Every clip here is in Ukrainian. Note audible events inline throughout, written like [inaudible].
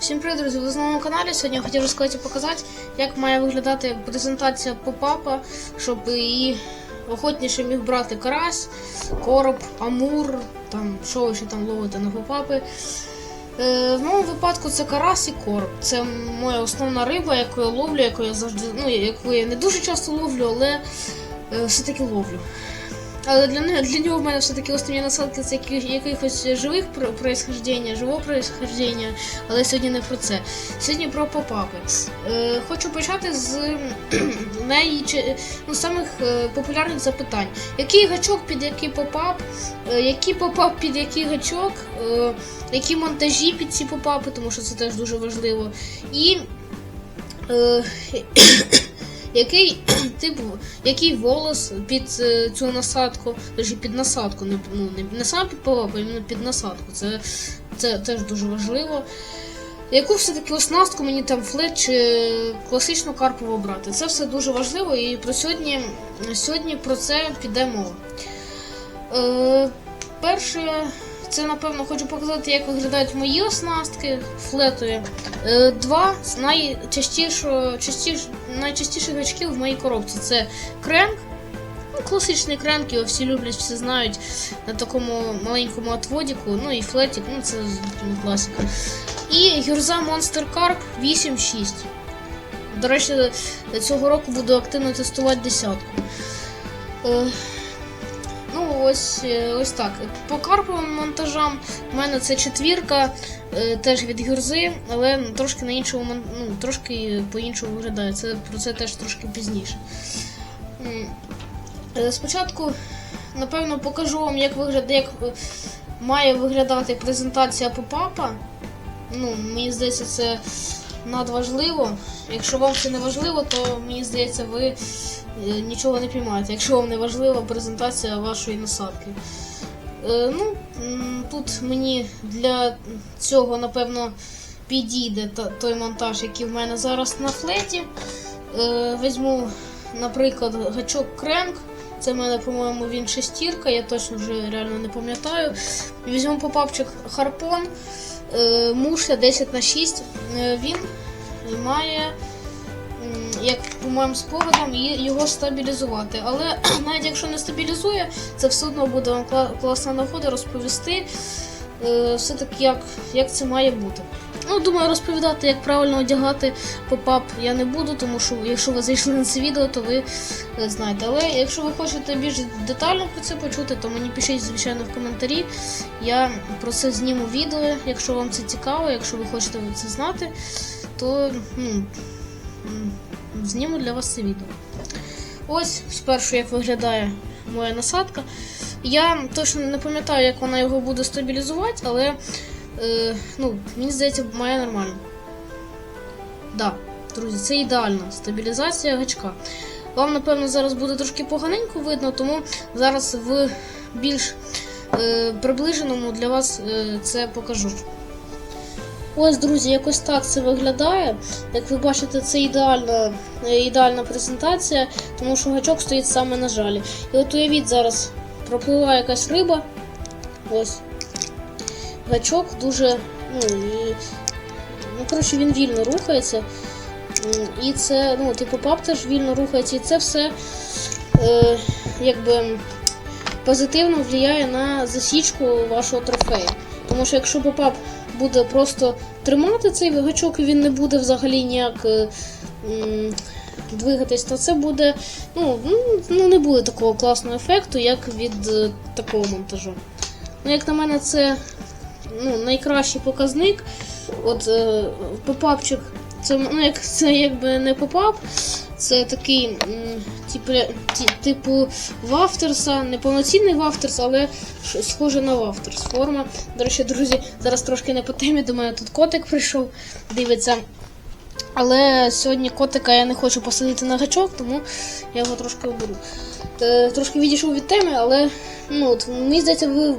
Всім привіт, друзі! Ви на каналі. Сьогодні я хотів розказати і показати, як має виглядати презентація попапа, щоб її охотніше міг брати карась, короб, амур, там що ще там ловите на попапи. Е, в моєму випадку це карась і короб. Це моя основна риба, яку я ловлю, яку я завжди, ну, яку я не дуже часто ловлю, але е, все-таки ловлю. Але для, для нього в мене все-таки основні насадки це якихось живих про- происхождення, живого происхождення, але сьогодні не про це. Сьогодні про попапи. Е, хочу почати з неї ну, самих е, популярних запитань. Який гачок під який попап, е, який попап під який гачок, е, які монтажі під ці попапи, тому що це теж дуже важливо. І е, який [clears throat] типу, який волос під е, цю насадку, тож під насадку, не, ну, не, саме під попап, а іменно під насадку. Це, це теж дуже важливо. Яку все-таки оснастку мені там флет чи класичну карпову брати? Це все дуже важливо і про сьогодні, сьогодні про це піде мова. Е, перше, це напевно хочу показати, як виглядають мої оснастки флетові. Е, два з найчастішого, найчастіших гачків в моїй коробці це кренк. Ну, класичний кренк, його всі люблять, всі знають на такому маленькому отводіку. Ну і флетик, ну це класика. І гюрза Monster Carp 8.6. До речі, цього року буду активно тестувати десятку. Ну, ось, е, ось так. По карповим монтажам в мене це четвірка, е, теж від гюрзи, але трошки на іншому ну, трошки по-іншому виглядає. Це, про це теж трошки пізніше. Е, Спочатку, напевно, покажу вам, як виглядає, як має виглядати презентація попапа. Ну, мені здається, це надважливо. Якщо вам це не важливо, то мені здається, ви нічого не піймаєте. Якщо вам не важлива презентація вашої насадки. Е, ну, тут мені для цього, напевно, підійде той монтаж, який в мене зараз на флеті. Е, візьму, наприклад, гачок кренк. Це в мене, по-моєму, він шестірка, я точно вже реально не пам'ятаю. Візьму попапчик Харпон, е, мушля 10 на 6. Е, він має, як по моїм спогадам, його стабілізувати. Але [clears throat] навіть якщо не стабілізує, це все одно буде вам класна нагода розповісти е, все-таки, як, як це має бути. Ну, думаю, розповідати, як правильно одягати попап я не буду, тому що якщо ви зайшли на це відео, то ви е, знаєте. Але якщо ви хочете більш детально про це почути, то мені пишіть, звичайно, в коментарі. Я про це зніму відео, якщо вам це цікаво, якщо ви хочете це знати, то ну, зніму для вас це відео. Ось спершу як виглядає моя насадка. Я точно не пам'ятаю, як вона його буде стабілізувати, але е, ну, мені здається, має нормально. Да, друзі, це ідеальна стабілізація гачка. Вам, напевно, зараз буде трошки поганенько видно, тому зараз в більш е, приближеному для вас е, це покажу. Ось, друзі, якось так це виглядає. Як ви бачите, це ідеальна, е, ідеальна презентація, тому що гачок стоїть саме на жалі. І от уявіть, зараз пропливає якась риба. Ось. Гачок дуже. Ну, і, ну коротше, він вільно рухається. І це, ну, типу, пап теж вільно рухається, і це все е, якби позитивно впливає на засічку вашого трофею. Тому що якщо попап буде просто тримати цей гачок і він не буде взагалі ніяк е, двигатись, то це буде. Ну, ну, не буде такого класного ефекту, як від е, такого монтажу. Ну, як на мене, це ну, найкращий показник. От е, попапчик, це ну, як це якби не попап, це такий типу, типу вафтерса, не повноцінний вафтерс, але схоже на вафтерс форма. До речі, друзі, зараз трошки не по темі, до мене тут котик прийшов, дивиться. Але сьогодні котика я не хочу посадити на гачок, тому я його трошки оберу. Трошки відійшов від теми, але ну, от, мені здається, ви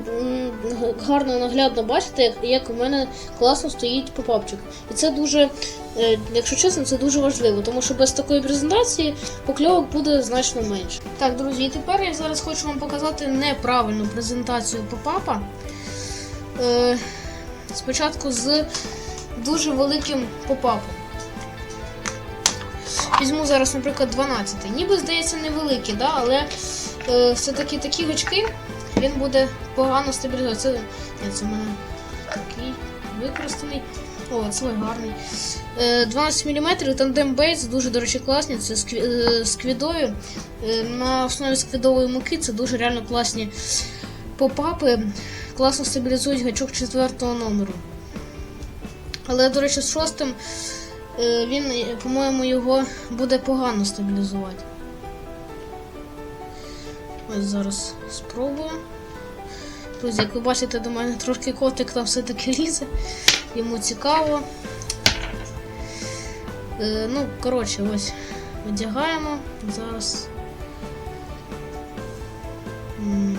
гарно наглядно бачите, як, як у мене класно стоїть попапчик. І це дуже, е, якщо чесно, це дуже важливо, тому що без такої презентації покльовок буде значно менше. Так, друзі, і тепер я зараз хочу вам показати неправильну презентацію попапа. Е, спочатку з дуже великим попапом. Візьму зараз, наприклад, 12. Ніби здається невеликий, да? але е, все-таки такі гачки він буде погано стабілізувати. Це, це в мене такий використаний. О, це гарний. Е, 12 мм тандем бейс, дуже, до речі, класні. Це скві, е, сквідові. Е, на основі сквідової муки це дуже реально класні попапи. Класно стабілізують гачок четвертого номеру. Але, до речі, з шостим е, він, е, по-моєму, його буде погано стабілізувати. Ось зараз спробую. Друзі, як ви бачите, до мене трошки котик там все-таки лізе. Йому цікаво. Е, ну, коротше, ось одягаємо. Зараз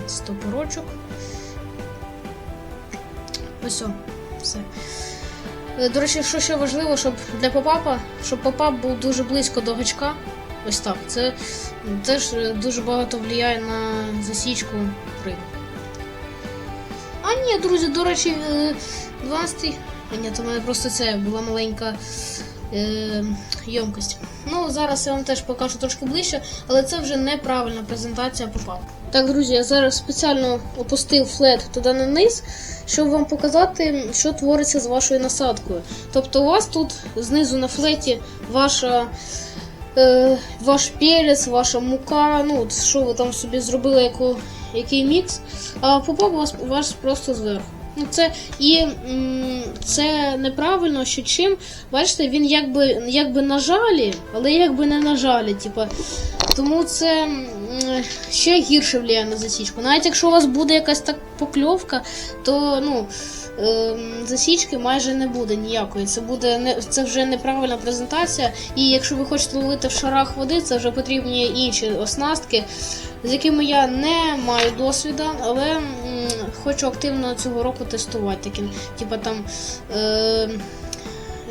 стопорочок. Ось все. Е, До речі, що ще важливо, щоб для попапа, щоб попап був дуже близько до гачка. Ось так. Це теж е, дуже багато впливає на засічку риби. А ні, друзі, до речі, е, 12. А ні, то в мене просто це була маленька е, ємкость. Ну, зараз я вам теж покажу трошки ближче, але це вже неправильна презентація попав. Так, друзі, я зараз спеціально опустив флет туди на низ, щоб вам показати, що твориться з вашою насадкою. Тобто, у вас тут знизу на флеті ваша. Е, ваш перець, ваша мука, ну от що ви там собі зробили, яку, який мікс, а попав у вас, у вас просто зверху. Ну, це і це неправильно, що чим, бачите, він якби, якби на жалі, але якби не на жалі. Типа, тому це ще гірше впливає на засічку. Навіть якщо у вас буде якась так покльовка, то ну, ем, засічки майже не буде ніякої. Це буде не це вже неправильна презентація. І якщо ви хочете ловити в шарах води, це вже потрібні інші оснастки, з якими я не маю досвіду, але хочу активно цього року тестувати. Такі, типа там. Е,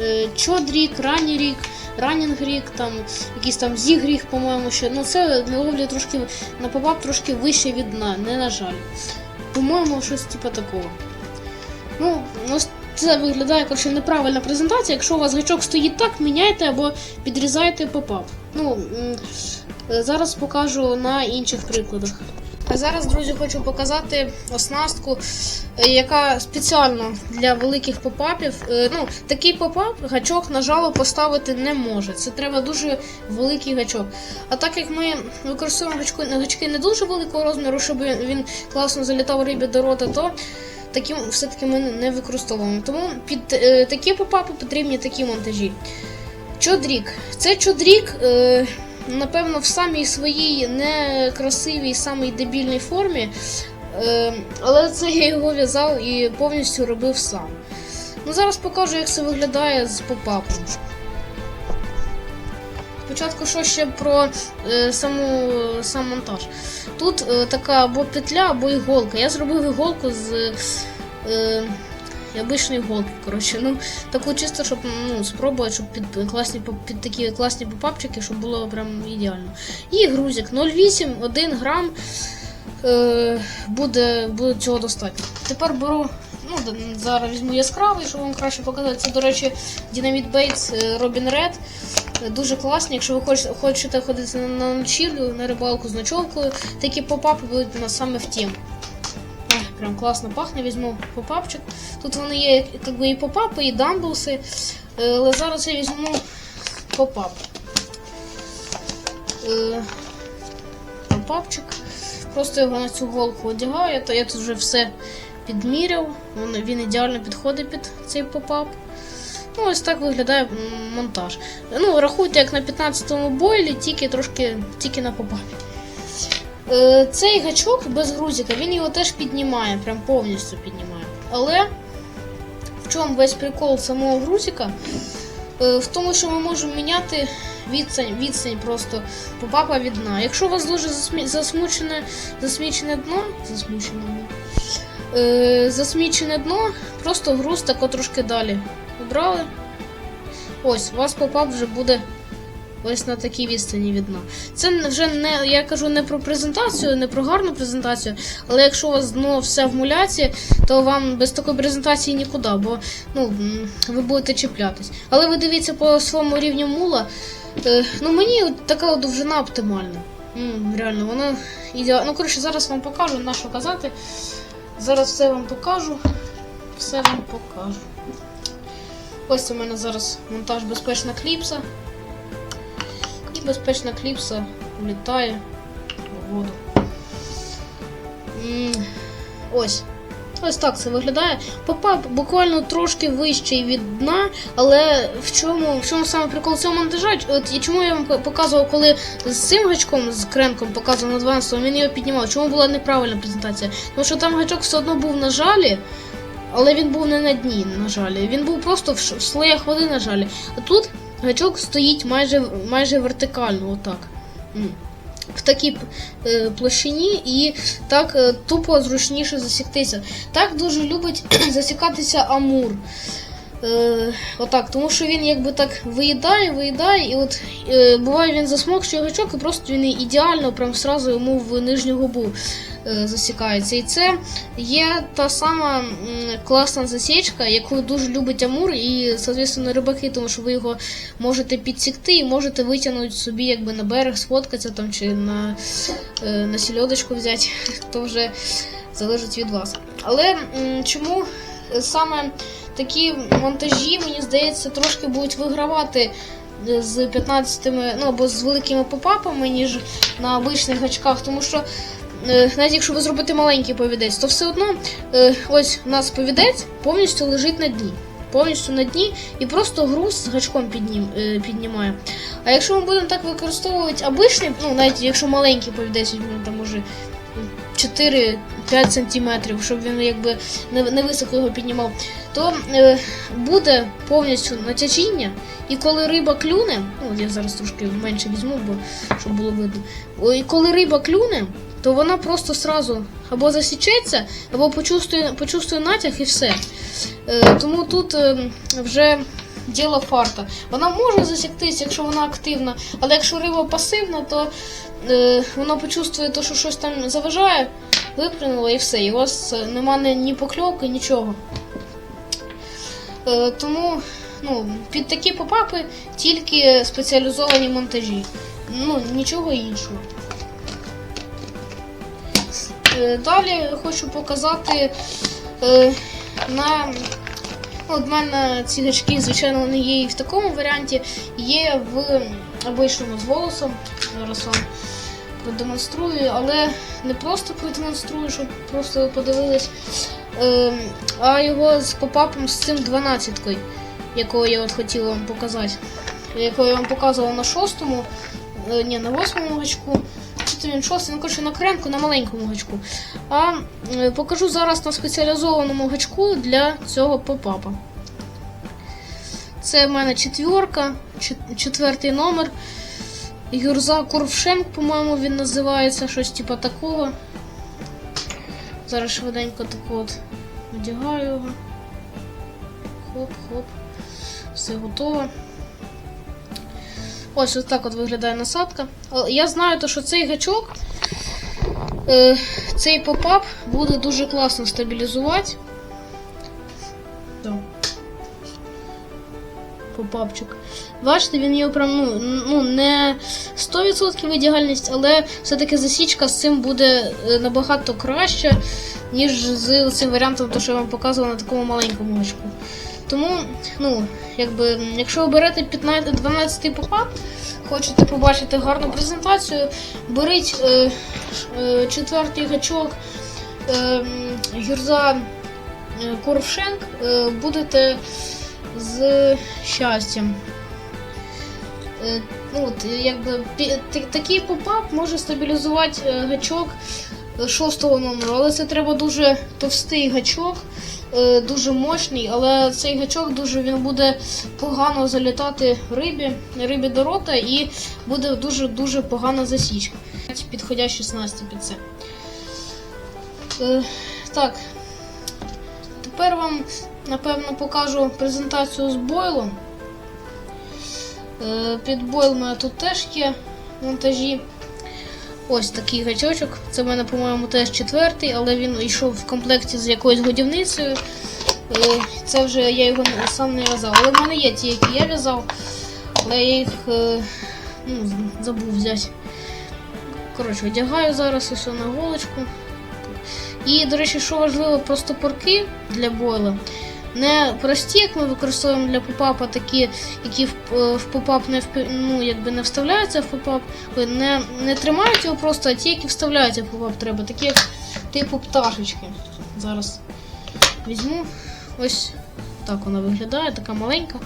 е, Чодрік, ранній рік, раннінг рік, там якийсь там зіг рік, по-моєму, ще. Ну це на ловлі трошки на попап трошки вище від дна, не на жаль. По-моєму, щось типу такого. Ну, це виглядає коротше, неправильна презентація. Якщо у вас гачок стоїть так, міняйте або підрізайте попап. Ну, зараз покажу на інших прикладах. Зараз, друзі, хочу показати оснастку, е, яка спеціально для великих попапів. Е, Ну, такий попап гачок на жало поставити не може. Це треба дуже великий гачок. А так як ми використовуємо гачку, гачки не дуже великого розміру, щоб він класно залітав рибі до рота, то таким все-таки ми не використовуємо. Тому під е, такі попапи потрібні такі монтажі. Чодрік. Це чодрік, е, напевно, в самій своїй некрасивій, самій дебільній формі. Е, але це я його в'язав і повністю робив сам. Ну, зараз покажу, як це виглядає з попапом. Спочатку що ще про е, саму, сам монтаж. Тут е, така або петля, або іголка. Я зробив іголку з е, обичної іголки. Коротше, ну, таку чисто, щоб ну, спробувати, щоб під, класні, під такі класні попапчики, щоб було прям ідеально. І грузик 0,8, 1 грам. Е, буде, буде цього достатньо. Тепер беру. Ну, зараз візьму яскравий, щоб вам краще показати. Це, до речі, Dynamite Baits е, Robin Red. Дуже класні, якщо ви хочете, хочете ходити на, ночівлю, на рибалку з ночовкою, такі попапи будуть у саме в тім. Прям класно пахне, візьму попапчик. Тут вони є як би, і попапи, і дамблси. Е, Але зараз я візьму попап. Е, Попапчик. Просто його на цю голку одягаю, я тут вже все підміряв. Він ідеально підходить під цей попап. Ну, ось так виглядає монтаж. Ну, рахуйте, як на 15-му бойлі, тільки трошки тільки на попапі. Е, цей гачок без грузика, він його теж піднімає, прям повністю піднімає. Але в чому весь прикол самого грузика? Е, в тому, що ми можемо міняти відстань, відстань просто попапа від дна. Якщо у вас дуже засмі... засмучене, засмічене дно, засмучене дно, е, засмічене дно, просто груз тако трошки далі. Обрали. Ось, у вас попап вже буде ось на такій відстані від. Це вже не я кажу не про презентацію, не про гарну презентацію, але якщо у вас дно все в муляці, то вам без такої презентації нікуди, бо ну, ви будете чіплятись. Але ви дивіться по своєму рівню мула. Е, ну мені така довжина оптимальна. Реально, вона ідеальна. Ну, коротше, зараз вам покажу, на що казати. Зараз все вам покажу. Все вам покажу. Ось у мене зараз монтаж безпечна кліпса. І безпечна кліпса влітає в воду. Ось. Ось так це виглядає. Попап буквально трошки вищий від дна, але в чому, в чому саме прикол цього монтажа? От і чому я вам показував, коли з цим гачком, з кренком показував на 12, він його піднімав. Чому була неправильна презентація? Тому що там гачок все одно був на жалі, але він був не на дні, на жалі. Він був просто в слоях води на жалі. А тут гачок стоїть майже, майже вертикально, отак. В такій е, площині і так е, тупо зручніше засіктися. Так дуже любить [clears throat] засікатися Амур. Е, отак, тому що він якби так виїдає, виїдає, і от е, буває він засмокчує гачок, і просто він ідеально, прям сразу йому в нижню губу е, засікається. І це є та сама м, класна засічка, яку дуже любить Амур, і, соответственно, рибаки, тому що ви його можете підсікти і можете витягнути собі якби на берег, сфоткатися там чи на, е, на сільодочку взяти, [laughs] то вже залежить від вас. Але м, чому саме такі монтажі, мені здається, трошки будуть вигравати е, з 15 ну або з великими попапами, ніж на обичних гачках, тому що. е, Навіть якщо ви зробите маленький повідець, то все одно е, ось у нас повідець повністю лежить на дні. Повністю на дні і просто груз з гачком піднім, піднімає. А якщо ми будемо так використовувати обичний, ну навіть якщо маленький повідець, там може 4-5 сантиметрів, щоб він якби не, не високо його піднімав, то е, буде повністю натяжіння, і коли риба клюне, ну я зараз трошки менше візьму, бо щоб було видно. І коли риба клюне, то вона просто сразу або засічеться, або почувствує, почувствує натяг і все. Е, тому тут е, вже діло фарта. Вона може засіктись, якщо вона активна, але якщо риба пасивна, то е, вона почувствує, то, що щось там заважає, випрямила і все. І у вас е, нема ні- ні покльовки, нічого. Е, тому ну, під такі попапи тільки спеціалізовані монтажі. Ну, нічого іншого. Е, Далі хочу показати е, на. От в мене ці гачки, звичайно, вони є і в такому варіанті, є в обичному з волосом. Зараз вам продемонструю, але не просто продемонструю, щоб просто ви подивились, е, а його з попапом з цим 12-кою, якого я от хотіла вам показати. Якого я вам показувала на шостому, е, ні, на восьмому гачку. Тут він шостий, ну коротше, на кренку, на маленькому гачку. А покажу зараз на спеціалізованому гачку для цього попапа. Це в мене четвірка, чет- четвертий номер. Юрза Курвшенк, по-моєму, він називається, щось типу такого. Зараз швиденько так от одягаю його. Хоп-хоп. Все готово. Ось ось так от виглядає насадка. Я знаю, то, що цей гачок, е, цей попап буде дуже класно стабілізувати. Попапчик. Бачите, він його прям ну, ну не 100% ідеальність, але все-таки засічка з цим буде е, набагато краще, ніж з цим варіантом, то, що я вам показувала на такому маленькому гачку. Тому, ну, якби, якщо ви берете 15, 12 попап, хочете побачити гарну презентацію, беріть е, е, четвертий гачок е, гюрза е, Корвшенк, е, будете з щастям. Е, ну, якби, такий попап може стабілізувати е, гачок е, шостого номеру, але це треба дуже товстий гачок, дуже мощний, але цей гачок дуже він буде погано залітати рибі, рибі до рота і буде дуже-дуже погана засічка. Підходящі снасті під це. Так. Тепер вам, напевно, покажу презентацію з бойлом. Е, Під бойл у мене тут теж є монтажі. Ось такий гачочок. Це в мене, по-моєму, теж четвертий, але він йшов в комплекті з якоюсь годівницею. Е, Це вже я його сам не в'язав. Але в мене є ті, які я в'язав, але я їх е, ну, забув взяти. Коротше, одягаю зараз усе на голочку. І, до речі, що важливо про стопорки для бойла. Не прості, як ми використовуємо для попапа, такі, які в, е, попап не, ну, якби не вставляються в попап, не, не тримають його просто, а ті, які вставляються в попап, треба, такі як типу пташечки. Зараз візьму. Ось так вона виглядає, така маленька.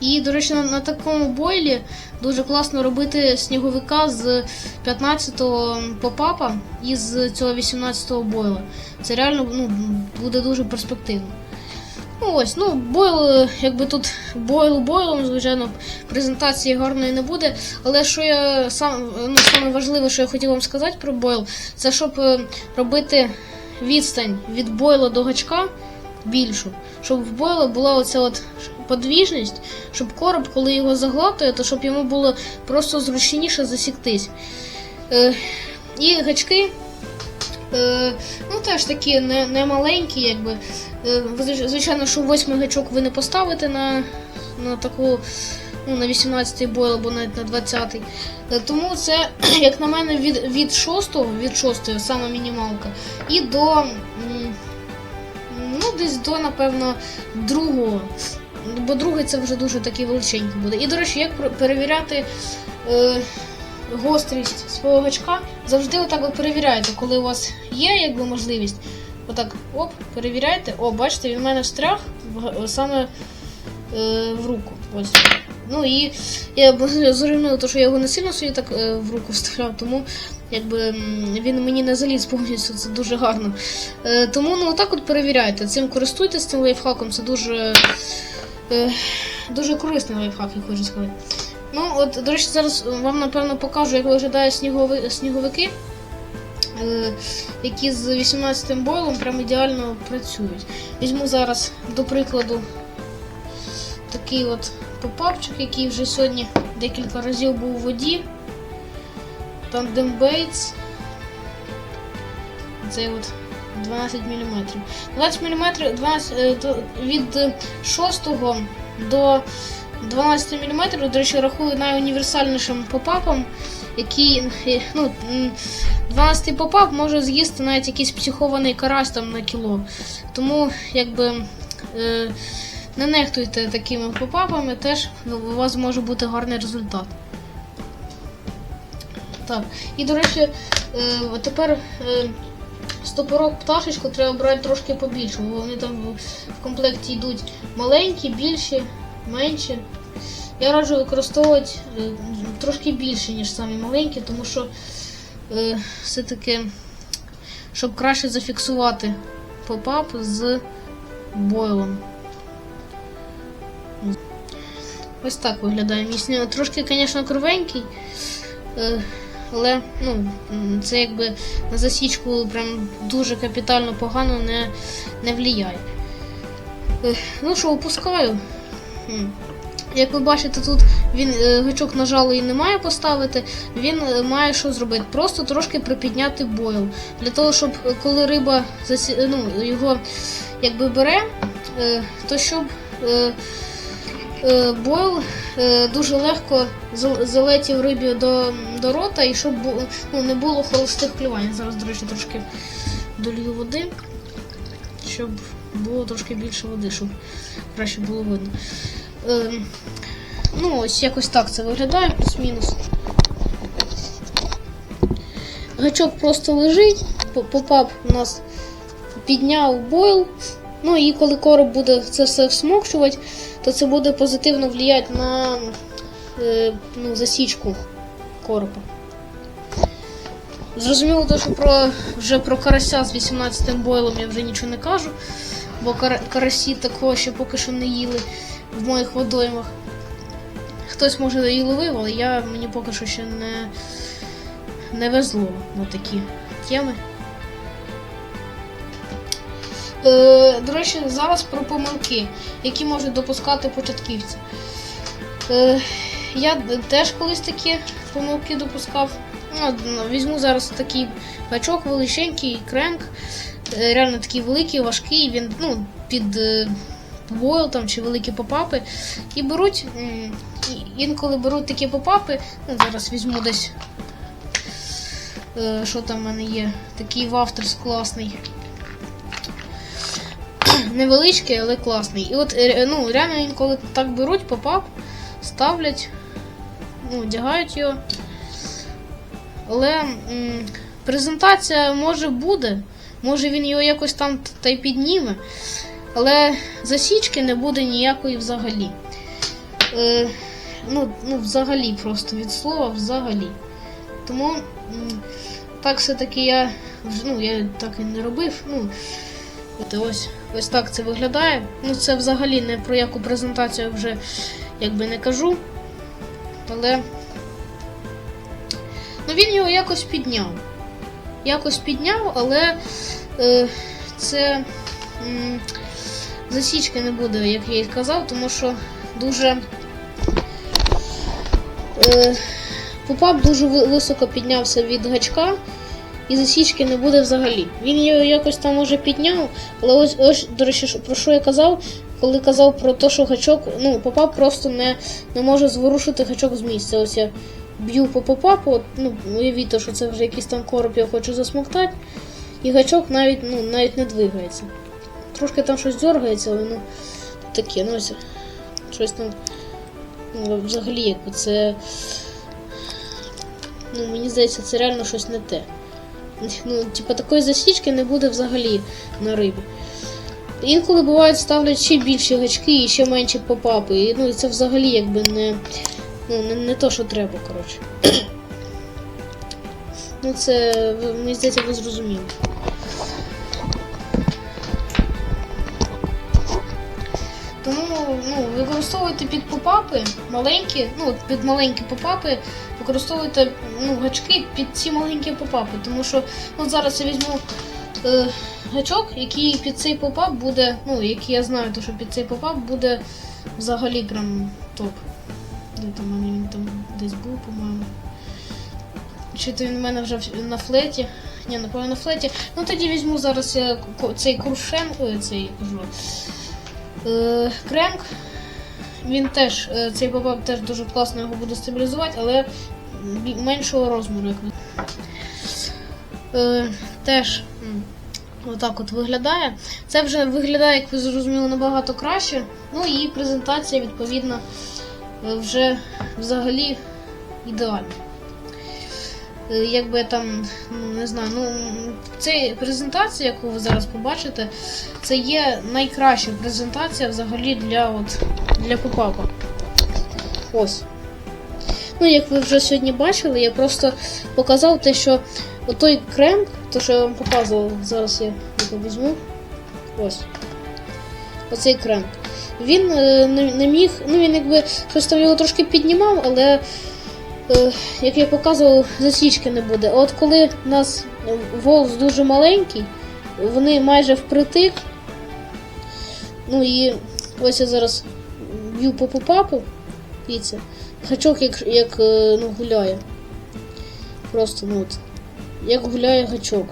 І, до речі, на, на такому бойлі дуже класно робити сніговика з 15-го попапа і з цього 18-го бойла. Це реально ну, буде дуже перспективно. Ну ось, ну, бойл, е, якби тут бойл бойлом, звичайно, презентації гарної не буде. Але що я сам, ну, саме важливе, що я хотів вам сказати про бойл, це щоб е, робити відстань від бойла до гачка більшу. Щоб в бойла була оця от подвіжність, щоб короб, коли його заглатує, то щоб йому було просто зручніше засіктись. Е, і гачки. Е, ну, теж такі не, не маленькі, якби. Е, звичайно, що восьмий гачок ви не поставите на, на таку. Ну, на 18-й бойл або навіть на 20-й. Е, Тому це, [clears throat] як на мене, від, від 6-го, від 6-ї, саме мінімалка, і до. Ну, десь до, напевно, другого. Бо другий це вже дуже такий величенький буде. І, до речі, як перевіряти е, гострість свого гачка, завжди отак от перевіряйте, коли у вас є якби можливість. Отак, оп, перевіряйте. О, бачите, він в мене встряг саме е, в руку. Ось. Ну і я б- зрозуміла, що я його не сильно собі так е, в руку вставляв, тому якби він мені не заліз повністю, це дуже гарно. Е, тому ну отак от перевіряйте. Цим користуйтесь цим лайфхаком, це дуже, е, дуже корисний лайфхак, я хочу сказати. Ну, от, до речі, зараз вам напевно покажу, як виглядають снігови, сніговики, е, які з 18 бойлом прям ідеально працюють. Візьму зараз, до прикладу, такий от попапчик, який вже сьогодні декілька разів був у воді. Tandem Bates. Цей от 12 мм. 12 мм 12, е, від 6 до 12 мм, до речі, рахую найуніверсальнішим попапом, який е, ну, 12 попап може з'їсти навіть якийсь психований карась там на кіло. Тому якби е, не нехтуйте такими попапами, теж ну, у вас може бути гарний результат. Так, і до речі, е, тепер стопорок пташечку треба брати трошки побільше, бо вони там в- комплекті йдуть маленькі, більші, менші. Я раджу використовувати е, трошки більше, ніж самі маленькі, тому що е, все-таки, щоб краще зафіксувати попап з бойлом. Ось так виглядає мій. Трошки, звісно, кривенький. Але ну, це якби на засічку прям дуже капітально погано не, не влияє. Е, Ну що, опускаю. Як ви бачите, тут він е, гачок і не має поставити, він е, має що зробити? Просто трошки припідняти бойл. Для того, щоб е, коли риба засі... ну, його якби бере, то щоб бойл е, дуже легко залетів рибі до, до рота і щоб ну, не було холостих клювань. Зараз, до речі, трошки долью води, щоб було трошки більше води, щоб краще було видно. Ем, ну, ось якось так це виглядає, плюс-мінус. Гачок просто лежить, по- попап у нас підняв бойл. Ну і коли короб буде це все всмокчувати, то це буде позитивно впливати на е, ну, засічку коропа. Зрозуміло, то, що про, вже про карася з 18 бойлом я вже нічого не кажу, бо кар, карасі такого ще поки що не їли в моїх водоймах. Хтось може і ловив, але я мені поки що ще не, не везло на такі теми. Е, до речі, зараз про помилки, які можуть допускати початківці. Е, я теж колись такі помилки допускав. Ну, ну, візьму зараз такий гачок величенький, кренк. Е, Реально такий великий, важкий, він ну, під е, бойл там чи великі попапи. І беруть, інколи беруть такі попапи. Ну, зараз візьму десь. Е, що там в мене є? Такий вафтерс класний. Невеличкий, але класний. І от е, ну, реально інколи так беруть попап, ставлять, ну, одягають його. Але м, презентація може буде, може він його якось там та й підніме, але засічки не буде ніякої взагалі. Е, ну, ну, взагалі, просто від слова взагалі. Тому так все-таки я, ну, я так і не робив. Ну, ось, ось так це виглядає. Ну, це взагалі не про яку презентацію вже якби не кажу. Але ну, він його якось підняв. Якось підняв, але е, це м, засічки не буде, як я і казав, тому що дуже. Е, Попап дуже високо піднявся від гачка, і засічки не буде взагалі. Він його якось там може підняв, але ось, ось до речі, про що я казав, коли казав про те, що гачок, ну, попап просто не, не може зворушити гачок з місця. Ось я б'ю по попапу, ну, уявіть, що це вже якийсь там короб, я хочу засмоктати, і гачок навіть, ну, навіть не двигається. Трошки там щось дергається, але ну таке, ну ось щось там. Ну, взагалі, якби це. Ну, мені здається, це реально щось не те. Ну, типа такої засічки не буде взагалі на рибі. Інколи бувають ставлять ще більші гачки і ще менші попапи. І, ну, і це взагалі якби не, ну, не, не то, що треба, коротше. [clears throat] ну, це, мені здається, ви зрозуміли. Тому ну, використовуйте під попапи маленькі, ну, під маленькі попапи, використовуйте ну, гачки під ці маленькі попапи. Тому що от зараз я візьму е, гачок, який під цей попап буде, ну, який я знаю, то, що під цей попап буде взагалі прям топ. Де там він там десь був, по-моєму. Чи то він в мене вже на флеті? Ні, напевно на флеті. Ну тоді візьму зараз я цей крушен, ой, цей кажу. Е, Кренк. Він теж, е, цей попап теж дуже класно його буде стабілізувати, але меншого розміру. Е, теж отак от виглядає. Це вже виглядає, як ви зрозуміли, набагато краще. Ну і презентація, відповідно, вже взагалі ідеальна. Е, Якби там, ну не знаю, ну це презентація, яку ви зараз побачите, це є найкраща презентація взагалі для от, для попапа. Ось. Ну, як ви вже сьогодні бачили, я просто показав те, що отой крем, то що я вам показував, зараз я його візьму. Ось. Оцей крем. Він е, не, міг, ну він якби щось там його трошки піднімав, але як я показував, засічки не буде. От коли у нас е, волс дуже маленький, вони майже впритик. Ну і ось я зараз б'ю по попапу. Дивіться. Гачок як, як е, ну, гуляє. Просто ну от. Як гуляє гачок.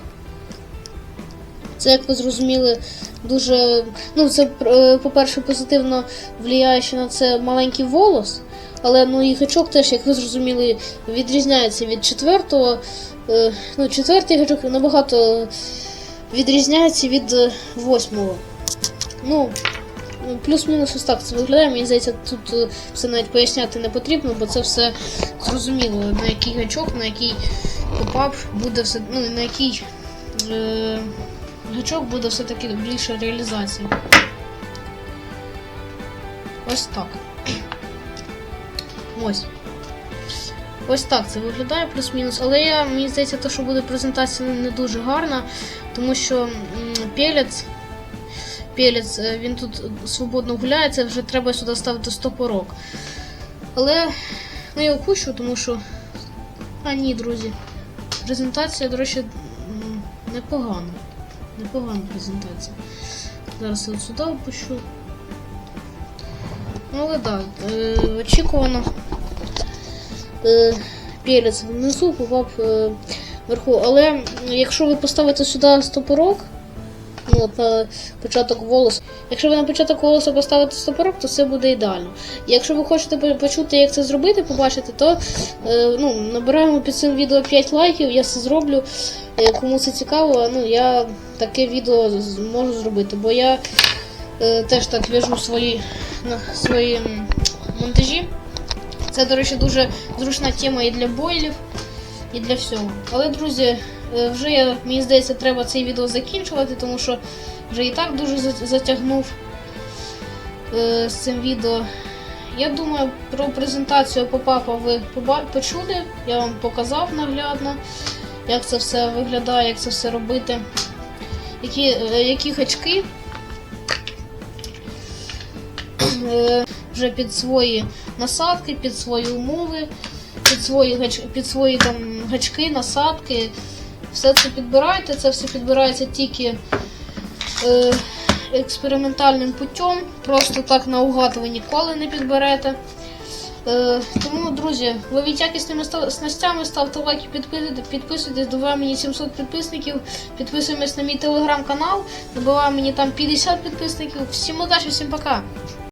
Це, як ви зрозуміли, дуже. Ну, це, е, по-перше, позитивно впливає ще на це маленький волос. Але ну і гачок теж, як ви зрозуміли, відрізняється від четвертого. Е, ну, четвертий гачок набагато відрізняється від е, восьмого. Ну, ну, плюс-мінус ось так це виглядає. Мені здається, тут е, все навіть поясняти не потрібно, бо це все зрозуміло, на який гачок, на який попап буде все. Ну, на який е, гачок буде все-таки більша реалізація. Ось так. Ось. Ось так це виглядає плюс-мінус. Але я, мені здається, те, що буде презентація не дуже гарна, тому що пелець, він тут свободно гуляє, це вже треба сюди ставити стопорок. Але ну, я опущу, тому що. А ні, друзі. Презентація, до речі, непогана. Непогана презентація. Зараз я от сюди опущу. Ну, але так, е, очікувано. Е, перець внизу, попав е, вверху. Але якщо ви поставите сюди стопорок, ну, на початок волосу. Якщо ви на початок волосу поставите стопорок, то все буде ідеально. Якщо ви хочете почути, як це зробити, побачити, то е, ну, набираємо під цим відео 5 лайків, я це зроблю. Кому це цікаво, ну я таке відео з- можу зробити, бо я теж так в'яжу свої, свої монтажі. Це, до речі, дуже зручна тема і для бойлів, і для всього. Але, друзі, е, вже я, мені здається, треба цей відео закінчувати, тому що вже і так дуже затягнув е, з цим відео. Я думаю, про презентацію попапа ви почули. Я вам показав наглядно, як це все виглядає, як це все робити. Які, е, які гачки вже під свої насадки, під свої умови, під свої, під свої там гачки, насадки. Все це підбирайте, це все підбирається тільки е, експериментальним путем. Просто так наугад ви ніколи не підберете. Е, тому, друзі, ловіть якісними снастями, ставте лайки, підписуйтесь, добиваємо мені 700 підписників, підписуємось на мій телеграм-канал, добиваємо мені там 50 підписників. Всім удачі, всім пока!